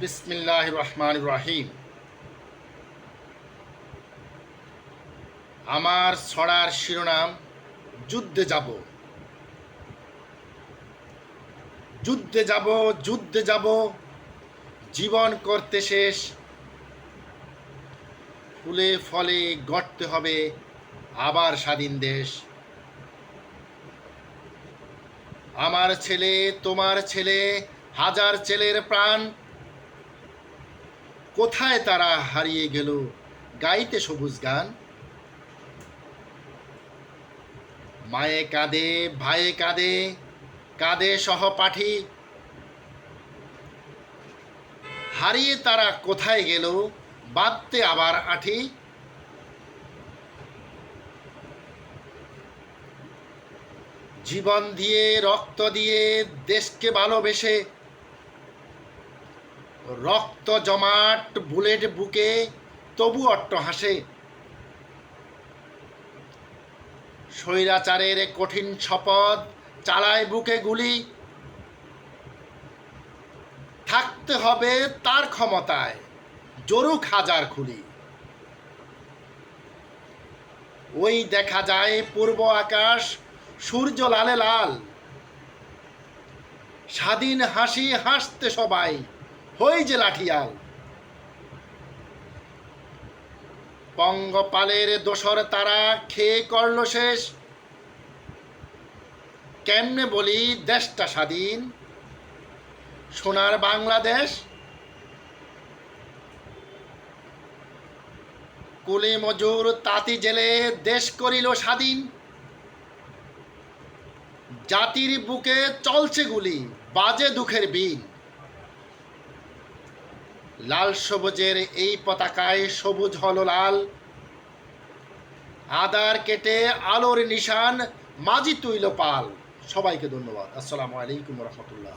বিসমিল্লাহ রহমান রাহিম আমার ছড়ার শিরোনাম, যুদ্ধে যাব। যুদ্ধে যাব যুদ্ধে যাব, জীবন করতে শেষ। ফুলে ফলে গড়তে হবে আবার স্বাধীন দেশ। আমার ছেলে, তোমার ছেলে, হাজার ছেলের প্রাণ কোথায় তারা হারিয়ে গেল? গাইতে সবুজ গান। মায়ে কাঁদে ভাইয়ে কাঁদে কাঁদে সহপাঠী হারিয়ে তারা কোথায় গেল? বাঁধতে আবার আঠি। জীবন দিয়ে, রক্ত দিয়ে, দেশকে ভালোবেসে রক্ত জমাট বুলেট বুকে তবু অট্ট হাসে। স্বৈরাচারের কঠিন শপথ চালায় বুকে গুলি। থাকতে হবে তার ক্ষমতায় জরুক হাজার খুলি। ওই দেখা যায় পূর্ব আকাশ, সূর্য লালে লাল। স্বাধীন হাসি হাসতে সবাই হই যে লাঠিয়াল পঙ্গপালের দোসর তারা খেয়ে করল শেষ। কেমনে বলি দেশটা স্বাধীন? সোনার বাংলাদেশ? কুলি মজুর তাঁতি জেলে দেশ করিল স্বাধীন। জাতির বুকে চলছে গুলি, বাজে দুঃখের বিন। লাল সবুজের এই পতাকায় সবুজ হল লাল। আদার কেটে আলোর নিশান মাজি তুইল পাল। সবাইকে ধন্যবাদ। আসসালামু আলাইকুম রহমতুল্লাহ।